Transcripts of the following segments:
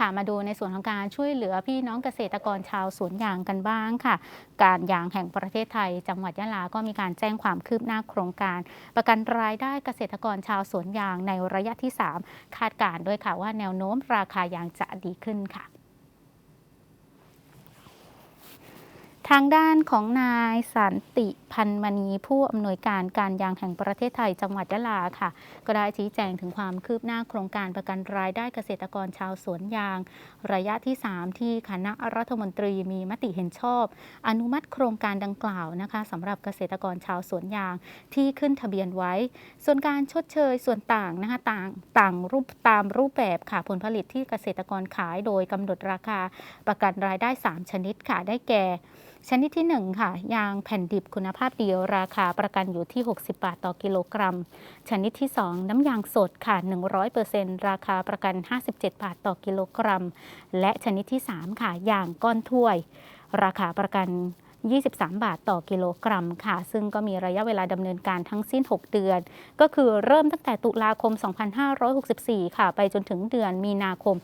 ค่ะมาดูในส่วนของการช่วยเหลือพี่น้องเกษตรกรชาวสวนยางกันบ้างค่ะ การยางแห่งประเทศไทย จังหวัดยะลาก็มีการแจ้งความคืบหน้าโครงการ ประกันรายได้เกษตรกรชาวสวนยางในระยะที่ 3 คาดการ์ด้วยค่ะว่าแนวโน้มราคายางจะดีขึ้นค่ะ ทางด้านของนายสันติพันมณีผู้อำนวยการการยางแห่งประเทศไทยจังหวัดยะลาค่ะ ก็ได้ชี้แจงถึงความคืบหน้าโครงการประกันรายได้เกษตรกรชาวสวนยาง ระยะที่ 3 ที่คณะรัฐมนตรีมีมติเห็นชอบ อนุมัติโครงการดังกล่าวนะคะสำหรับเกษตรกรชาวสวนยางที่ขึ้นทะเบียนไว้ ส่วนการชดเชยส่วนต่างนะคะต่างต่างรูปตามรูปแบบค่ะผลผลิตที่เกษตรกรขายโดยกำหนดราคาประกันรายได้ 3 ชนิดค่ะได้แก่ชนิดที่ 1 ค่ะ ยางแผ่นดิบคุณภาพดีราคาประกันอยู่ที่ 60 บาทต่อกิโลกรัม ชนิดที่ 2 น้ำยางสดค่ะ 100%ราคาประกัน 57 บาทต่อกิโลกรัม และชนิดที่ 3 ค่ะ ยางก้อนถ้วย ราคาประกัน 23 บาทต่อกิโลกรัมค่ะ ซึ่งก็มีระยะเวลาดำเนินการทั้งสิ้น 6 เดือน ก็คือเริ่มตั้งแต่ตุลาคม 2564 ค่ะ ไปจนถึงเดือนมีนาคม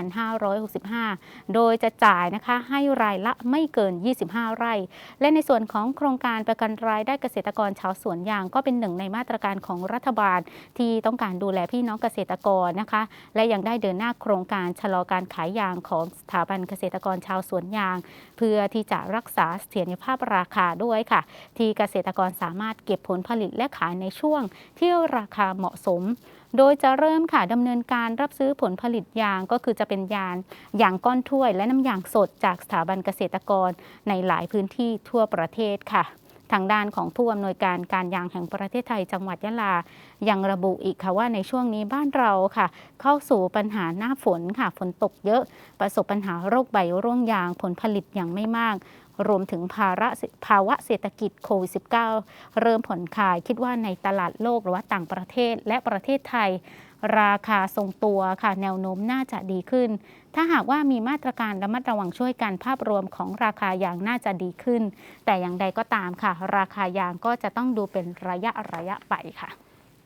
2565 โดยจะจ่ายนะคะให้รายละไม่เกิน 25 ไร่ และในส่วนของโครงการประกันรายได้เกษตรกรชาวสวนยางก็เป็นหนึ่งในมาตรการของรัฐบาลที่ต้องการดูแลพี่น้องเกษตรกรนะคะ และยังได้เดินหน้าโครงการชะลอการขายยางของสถาบันเกษตรกรชาวสวนยาง เพื่อที่จะรักษาเสถียรภาพราคาด้วยค่ะ ที่เกษตรกรสามารถเก็บผลผลิตและขายในช่วงที่ราคาเหมาะสม โดยจะเริ่มค่ะดำเนินการรับซื้อผลผลิตยางก็คือจะเป็นยางยางก้อนถ้วย และน้ำยางสดจากสถาบันเกษตรกรในหลายพื้นที่ทั่วประเทศค่ะทางด้านของผู้อำนวยการการยางแห่งประเทศไทยจังหวัดยะลา ยังระบุอีกค่ะว่าในช่วงนี้บ้านเราค่ะ เข้าสู่ปัญหาหน้าฝนค่ะฝนตกเยอะ ประสบปัญหาโรคใบร่วงยางผลผลิตอย่างไม่มาก รวมถึงภาระภาวะเศรษฐกิจโควิด -19 เริ่มผ่อนคลายคิดว่าในตลาดโลกหรือว่าต่างประเทศและประเทศไทย ราคาทรงตัวค่ะแนวโน้มน่าจะดีขึ้น ถ้าหากว่ามีมาตรการระมัดระวังช่วยกันภาพรวมของราคายางน่าจะดีขึ้น แต่อย่างใดก็ตามค่ะ ราคายางก็จะต้องดูเป็นระยะระยะไปค่ะ